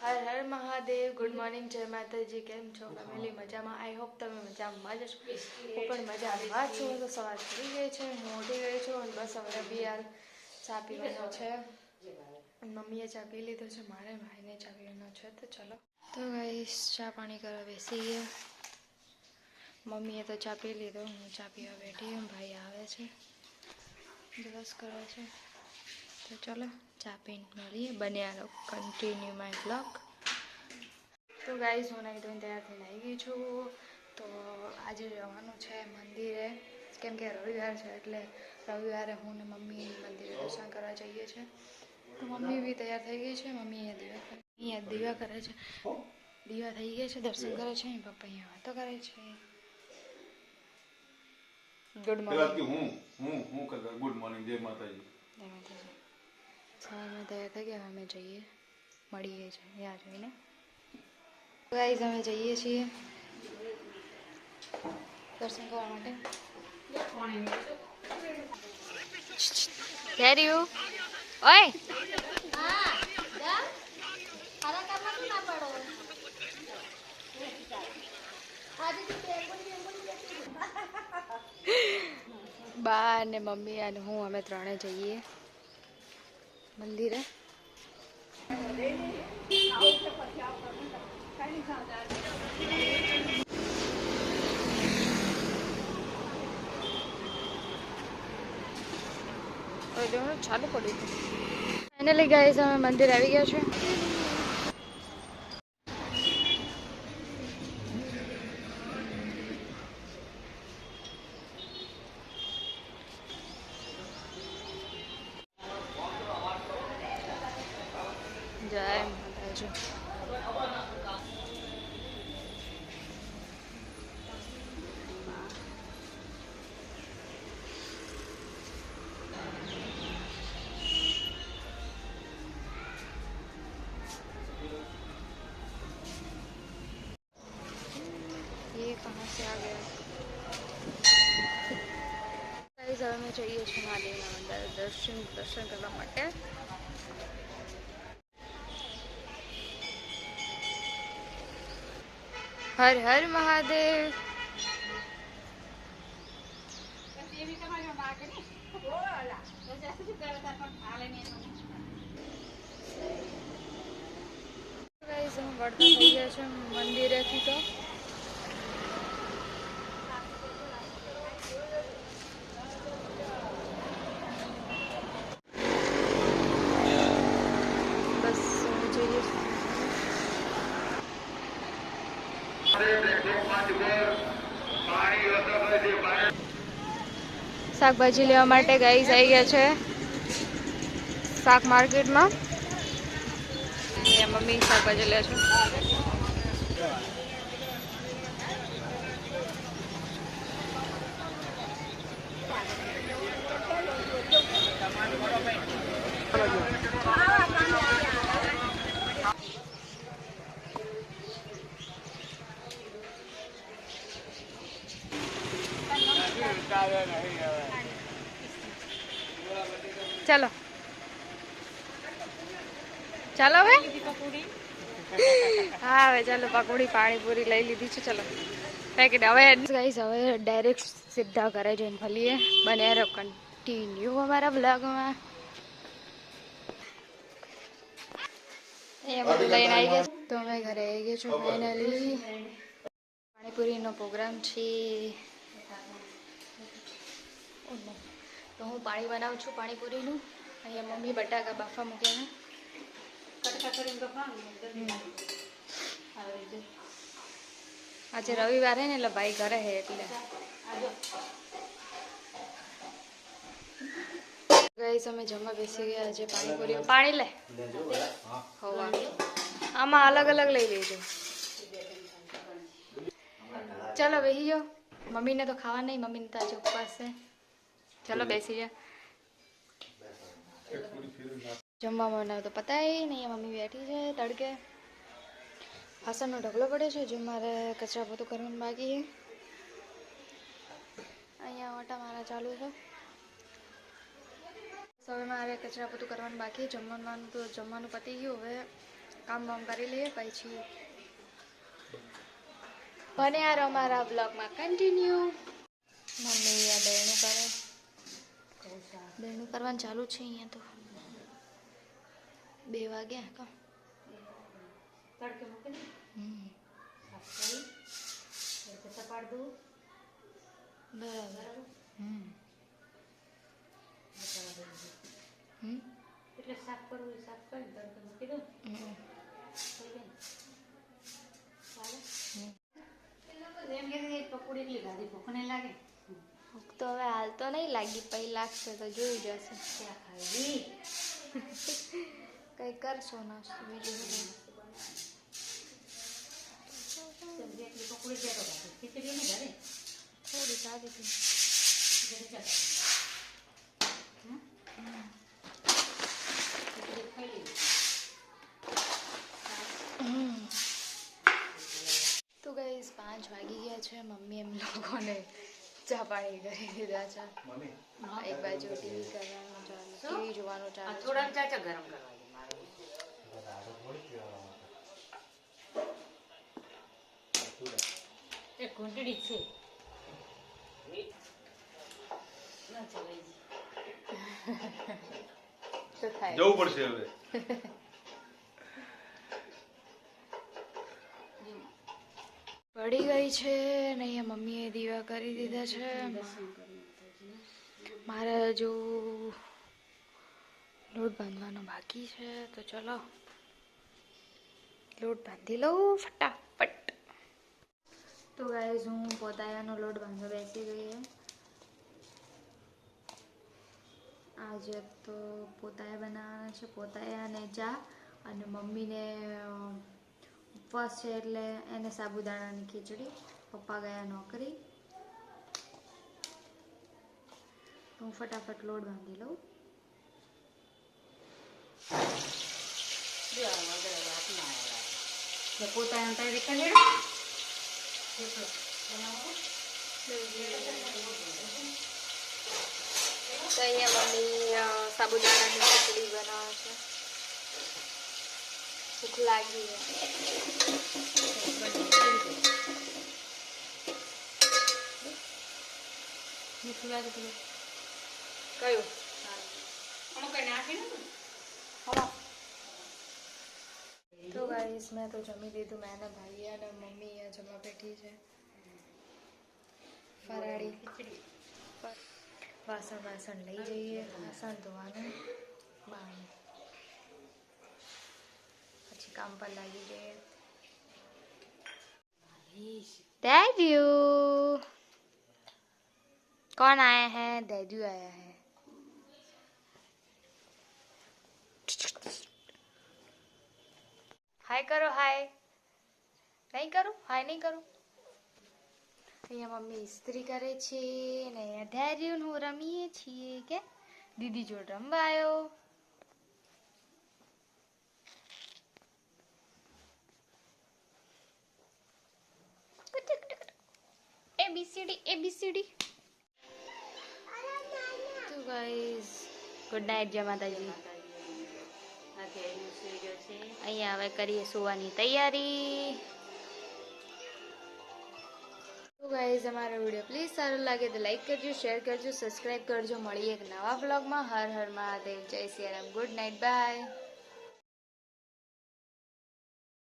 હર હર Mahadev good morning જય માતાજી, કેમ છો? ફેમિલી મજામાં? આઈ હોપ તમે મજામાં જ છો હું પણ મજામાં છું. તો સવાર થઈ ગઈ છે. હું ઉઠી ગઈ છું અને બસ હવે બી હાલ ચા પીવાનો છે. મમ્મીએ ચા પી લીધો છે. મારે ભાઈને ચા પીવાનો છે. તો ચલો. તો ગાઈસ ચા પાણી કરવા બેસી ગયા મમ્મીએ તો ચા પી લીધો. હું ચા પીવા બેઠી. ભાઈ આવે છે. દિવસ કરે છે. તો ચલો ચા પીને મળીએ. બન્યા રહો કન્ટિન્યુ માય બ્લોગ તો ગાઈઝ હું નાઈ ધોઈને તૈયાર થઈને આવી ગઈ છું. તો આજે જવાનું છે મંદિરે. કેમ કે રવિવાર છે એટલે રવિવારે હું ને મમ્મી મંદિરે દર્શન કરવા જઈએ છીએ. તો મમ્મી બી તૈયાર થઈ ગઈ છે મમ્મી અહીંયા દીવા કરે અહીંયા દીવા કરે છે. દીવા થઈ ગયા છે દર્શન કરે છે પપ્પા અહીંયા વાતો કરે છે. ગુડ મોર્નિંગ હું હું હું ગુડ મોર્નિંગ જય માતાજી. જય માતાજી. સવારમાં તૈયાર થઈ ગયા અમે જઈએ, મળીએ છીએ ત્યાં જોઈને ગાઈઝ અમે જઈએ છીએ દર્શન કરવા માટે. કેર્યું ઓય! બા અને મમ્મી અને હું, અમે ત્રણે જઈએ. મંદિરે હવે જોવાનું ચાલુ પડ્યું હતું ફાઇનલી ગાઈસ અમે મંદિર આવી ગયા છે જય માતાજી ये कहाँ से आ गया ગાઈઝ હવે અમે જઈએ છીએ મહાદેવના મંદિર દર્શન દર્શન કરવા માટે હર હર મહાદેવ ગાઈઝ અમે વળતા થઈ ગયા છે મંદિરેથી તો બસ અમે જઈએ છીએ શાકભાજી લેવા માટે ગાઈસ આવી ગયા છે શાક માર્કેટમાં. મમ્મી શાકભાજી લે છે. ચાલો. ચાલો હવે? હા, હવે ચાલો પકોડી, પાણીપુરી લઈ લીધી છે, ચાલો. પેકેટ હવે ગાઈસ હવે ડાયરેક્ટ સીધા ઘરે જઈને ફલીએ બને રહો કન્ટિન્યુ અમારા બ્લોગમાં અહીંયા બધું લઈને આવી ગયા. તો અમે ઘરે આવી ગયા છું ફાઇનલી પાણીપુરીનો પ્રોગ્રામ છે. તો હું પાણી બનાવું છું પાણીપુરીનું. અહીંયા મમ્મી બટાકા બાફા મૂક્યા આજે રવિવાર હે ને એટલે ભાઈ ઘરે હે એટલે. ગઈ અમે જમવા બેસી ગયા આજે પાણીપુરી. પાણી લે. હવા આમાં અલગ અલગ લઈ લેજો. ચાલો બેસી જાઓ. મમ્મીને તો ખાવા નહીં મમ્મીને તો આજે ઉપવાસ છે. ચાલો બેસી જા જમવા બનાવ તો પતાય નહીં મમ્મી બેઠી છે તડકે વાસણનો ઢગલો પડ્યો છે જે મારે કચરા પોતું કરવાનું બાકી છે અહીંયા ઓટા મારા ચાલુ છે હવે મારે કચરા બધું કરવાનું બાકી જમવાનું તો જમવાનું પતી ગયું હવે કામ બામ કરી લઈએ પછી બને યાર અમારા બ્લોગમાં કન્ટિન્યુ મમ્મી આ દહીણું કરે દહીણું કરવાનું ચાલુ છે અહીંયા તો. બે વાગ્યા કા તડકે મૂકી દે. હમ. સપાડ દઉં. બરાબર. હમ. હમ. એટલે સાફ કરવું સાફ કરીને તડકે મૂકી દઉં હમ. થઈ ગયું ચાલે હમ. એમ કે છે, પકોડી એટલી ગાધી ભૂખ નહીં લાગે ભૂખ તો હવે હાલ તો નહીં લાગી પછી લાગશે તો જોઈ જશે ક્યાં ખાવી કંઈ કરશો નાસ્તો બીજું બધું સમજી એટલી પકોડી ક્યાં તો ગાધી ખીચડી નહીં ગાધી થોડી સારી હતી ખીચડી ક્યાં ગાધી હમ? ખીચડી ખાઈ લીધી હમ. તો ગઈસ પાંચ વાગી ગયા છે મમ્મી એમ લોકોને ચા પાણી કરી દીધા છે એક બાજુ ટીવી કરવાનું ચાલે? ટીવી જોવાનું ચાલે થોડા ચાચા ગરમ કરવા એ ઘૂંટડી છે. જવું પડશે હવે. પડી ગઈ છે ને અહીંયા મમ્મીએ દીવા કરી દીધા છે. મારે હજુ લોટ બાંધવાનો બાકી છે, તો ચલો. લોટ બાંધી લઉં ફટાફટ. તો ગાઈઝ હું પોતાયાનો લોટ બાંધવા બેસી ગઈ એમ. આજે તો પોતાયા બનાવવાના છે પોતાએ અને ચા અને મમ્મીને ઉપવાસ છે એટલે એને સાબુદાણાની ખીચડી પપ્પા ગયા નોકરી. હું ફટાફટ લોડ બાંધી લઉં. પોતાનું તૈયારી કરી તો અહીંયા મમ્મી સાબુદાણાની ખીચડી બનાવે છે. ભૂખ લાગી કયું? અમુક નાખી હવા તો ગાઈસ મેં તો જમી લીધું. મેં ભાઈ અને મમ્મી અહીંયા જમવા બેઠી છે. ફરાળી. વાસણ વાસણ લઈ જઈએ. વાસણ ધોવાનું. બાણ. પછી કામ પર લાગી જઈએ डैडू कौन आया है डैडू आया है हाय करो हाय નહીં કરું હાય નહીં કરું અહીંયા મમ્મી ઇસ્ત્રી કરે છે ને અહીંયા ધૈર્ય હું રમીએ છીએ કે દીદી જોડે રમવા આવ્યો એબીસીડી એબીસીડી તો ગાઈઝ ગુડ નાઇટ જય માતાજી. અહીંયા હવે કરીએ સુવાની તૈયારી. તો ગાઈઝ અમારો વીડિયો પ્લીઝ સારો લાગે તો લાઈક કરજો શેર કરજો સબસ્ક્રાઈબ કરજો. મળીએ એક નવા બ્લોગમાં હર હર મહાદેવ, જય સિયારામ ગુડ નાઇટ બાય